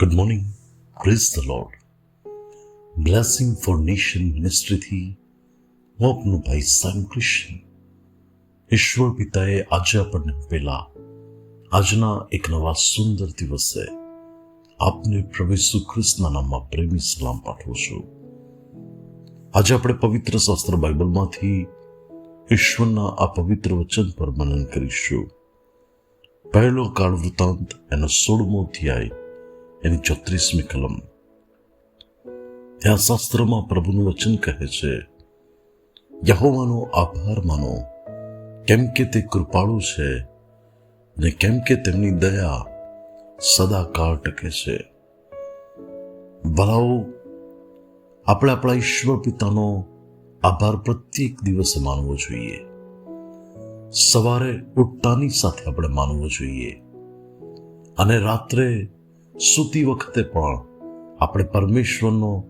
Good morning praise the lord blessing for nation મિનિસ્ટ્રીથી હું આપનું ભાઈ સામ કૃષ્ણ ઈશ્વર પિતાએ આજે આપણને પહેલા આજના એક નવા સુંદર દિવસે આપને પ્રભુ ઈસુ નામમાં પ્રેમી સલામ પાઠવું છું આજે આપણે પવિત્ર શાસ્ત્ર બાઇબલમાંથી ઈશ્વરના આ પવિત્ર વચન પર મનન કરીશું પહેલો કાળ વૃત્તાંત એનો સોળમો અધ્યાય એની ચોત્રીસમી કલમ ત્યાં શાસ્ત્રમાં પ્રભુનું વચન કહે છે યહોવાનો આભાર માનો કેમ કે તે કૃપાળુ છે ને કેમ કે તેમની દયા સદાકાળ ટકે છે ભલાઓ આપણે આપણા ઈશ્વર પિતાનો આભાર પ્રત્યેક દિવસે માનવો જોઈએ સવારે ઉઠતાની સાથે આપણે માનવો જોઈએ અને રાત્રે સૂતી વખતે પણ આપણે પરમેશ્વરનો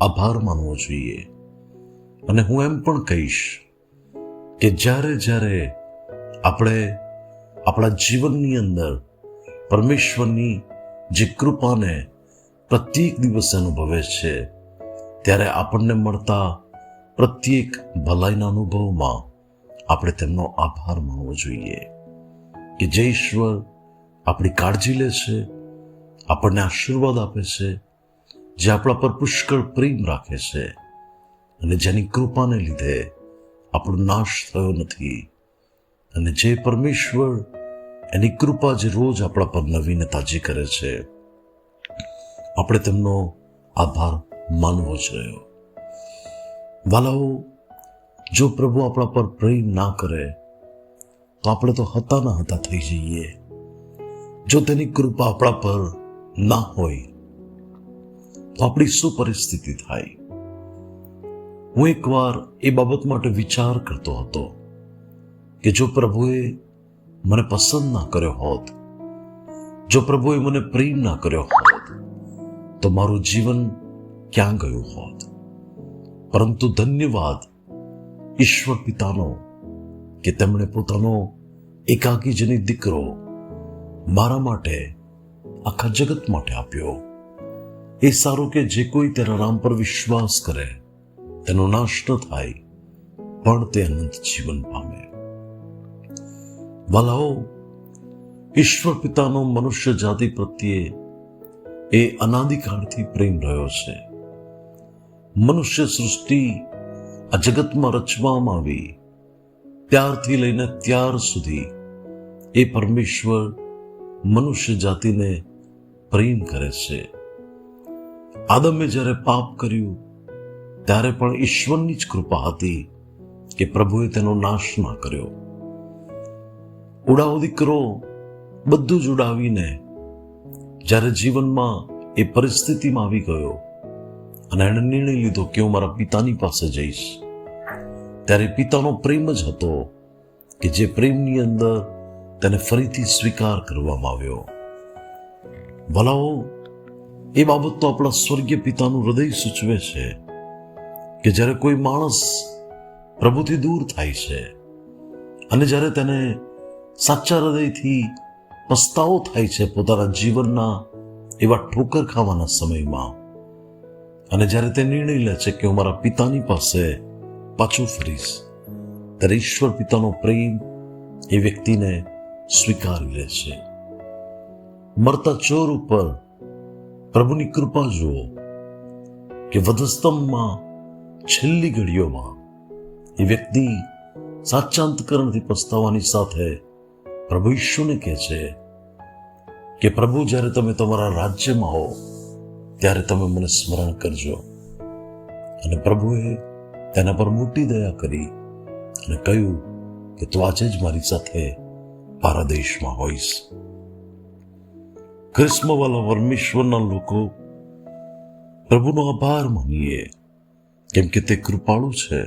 આભાર માનવો જોઈએ. અને હું એમ પણ કહીશ કે જ્યારે જ્યારે આપણે આપણા જીવનની અંદર પરમેશ્વરની જે કૃપાને પ્રત્યેક દિવસે અનુભવે છે, ત્યારે આપણને મળતા પ્રત્યેક ભલાઈના અનુભવમાં આપણે તેમનો આભાર માનવો જોઈએ કે જે ઈશ્વર આપણી કાળજી લે છે આપણને આશીર્વાદ આપે છે, જે આપણા પર પુષ્કળ પ્રેમ રાખે છે અને જેની કૃપાને લીધે આપણો નાશ થયો નથી. અને જે પરમેશ્વર એની કૃપા જે રોજ આપણા પર નવીને તાજી કરે છે, આપણે તેમનો આભાર માનવો જ વાલાઓ, જો પ્રભુ આપણા પર પ્રેમ ના કરે, તો આપણે તો હતા ના હતા થઈ જઈએ. જો તેની કૃપા આપણા પર ના હોય તો આપણી શું પરિસ્થિતિ થાય? હું એકવાર એ બાબત માટે વિચાર કરતો હતો કે જો પ્રભુએ મને પસંદ ના કર્યો હોત, જો પ્રભુએ મને પ્રેમ ના કર્યો હોત, તો મારું જીવન ક્યાં ગયું હોત? પરંતુ ધન્યવાદ ઈશ્વર પિતાનો કે તેમણે પોતાનો એકાકી જની દીકરો મારા માટે આખા જગત માટે આપ્યો. એ સારું કે જે કોઈ તેના નામ પર વિશ્વાસ કરે, તેનો નાશ ન થાય, પણ તે અનંત જીવન પામે. વાલાઓ, ઈશ્વર પિતાનો મનુષ્ય જાતિ પ્રત્યે એ અનાદિકાળથી પ્રેમ રહ્યો છે. મનુષ્ય સૃષ્ટિ આ જગતમાં રચવામાં આવી, ત્યારથી લઈને ત્યાર સુધી એ પરમેશ્વર મનુષ્ય જાતિને પ્રેમ કરે છે. આદમે જ્યારે પાપ કર્યું, ત્યારે પણ ઈશ્વરની જ કૃપા હતી કે પ્રભુએ તેનો નાશ ના કર્યો. ઉડાવો દીકરો, બધું જ ઉડાવીને જ્યારે જીવનમાં એ પરિસ્થિતિમાં આવી ગયો અને એણે નિર્ણય લીધો કે હું મારા પિતાની પાસે જઈશ, ત્યારે પિતાનો પ્રેમ જ હતો કે જે પ્રેમની અંદર તેને ફરીથી સ્વીકાર કરવામાં આવ્યો. ભલાઓ એ બાબત તો આપણા સ્વર્ગીય પિતાનું હૃદય સૂચવે છે કે જ્યારે કોઈ માણસ પ્રભુથી દૂર થાય છે અને જ્યારે તેને સાચા હૃદયથી પસ્તાવો થાય છે પોતાના જીવનના એવા ઠોકર ખાવાના સમયમાં, અને જ્યારે તે નિર્ણય લે છે કે હું મારા પિતાની પાસે પાછું ફરીશ, ત્યારે ઈશ્વર પિતાનો પ્રેમ એ વ્યક્તિને સ્વીકારી લે છે. મરતા ચોર ઉપર પ્રભુની કૃપા જુઓ કે વધસ્તંભમાં છેલ્લી ઘડીઓમાં એ વ્યક્તિ સાચા અંતકરણથી પસ્તાવાની સાથે પ્રભુ ઈશ્વરને કહે છે કે, પ્રભુ, જ્યારે તમે તમારા રાજ્યમાં હો, ત્યારે તમે મને સ્મરણ કરજો. અને પ્રભુએ તેના પર મોટી દયા કરી અને કહ્યું કે, તું આજે જ મારી સાથે પારાદેશમાં હોઈશ. ક્રિસ્મવાલા પરમેશ્વરના લોકો પ્રભુનો આભાર માનીએ કેમ કે તે કૃપાળુ છે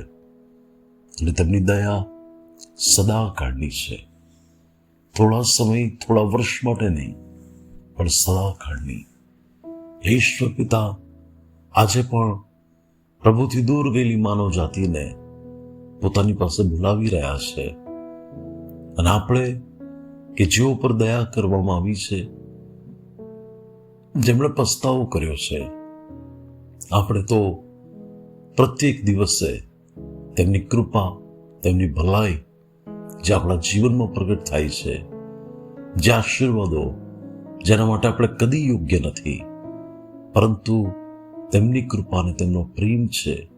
અને તેમની દયા સદા કાળની છે થોડા સમય થોડા વર્ષ માટે નહીં પણ સદા કાળની ઈશ્વર પિતા આજે પણ પ્રભુથી દૂર ગયેલી માનવ જાતિને પોતાની પાસે બોલાવી રહ્યા છે અને આપણે કે જેઓ પર દયા કરવામાં આવી છે જેમણે પસ્તાવો કર્યો છે. આપણે તો પ્રત્યેક દિવસે તેમની કૃપા, તેમની ભલાઈ જે આપણા જીવનમાં પ્રગટ થાય છે, જે આશીર્વાદો જેના માટે આપણે કદી યોગ્ય નથી, પરંતુ તેમની કૃપા અને તેમનો પ્રેમ છે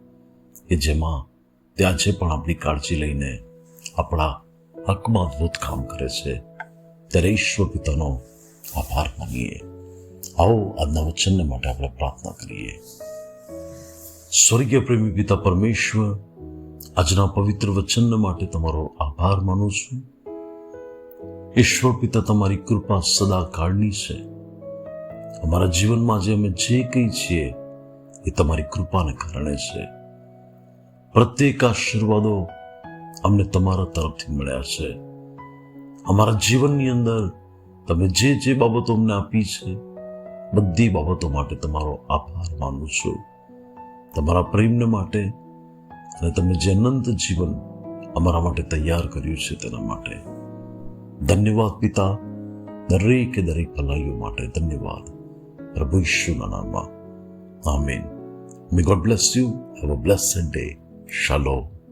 કે જેમાં તે આજે પણ આપણી કાળજી લઈને આપણા હકમાં અદભુત કામ કરે છે. ત્યારે ઈશ્વર પિતાનો આભાર માનીએ. આવો આજના વચનને માટે આપણે પ્રાર્થના કરીએ સ્વર્ગીય પ્રેમી પિતા પરમેશ્વર આજના પવિત્ર વચન માટે તમારો આભાર માનું છું ઈશ્વર પિતા તમારી કૃપા સદા કાળની છે અમારા જીવનમાં જે અમે જે કંઈ છીએ એ તમારી કૃપાને કારણે છે પ્રત્યેક આશીર્વાદો અમને તમારા તરફથી મળ્યા છે અમારા જીવનની અંદર તમે જે જે બાબતો અમને આપી છે બધી બાબતો માટે તમારો આભાર માનું છું. તમારા પ્રેમને માટે અને તમે જે અનંત જીવન અમારા માટે તૈયાર કર્યું છે તેના માટે. ધન્યવાદ પિતા, દરેકે દરેક ભલાઈઓ માટે ધન્યવાદ. પ્રભુ ઈશ્વરના નામમાં. આમીન. May God bless you have a blessed day શાલોમ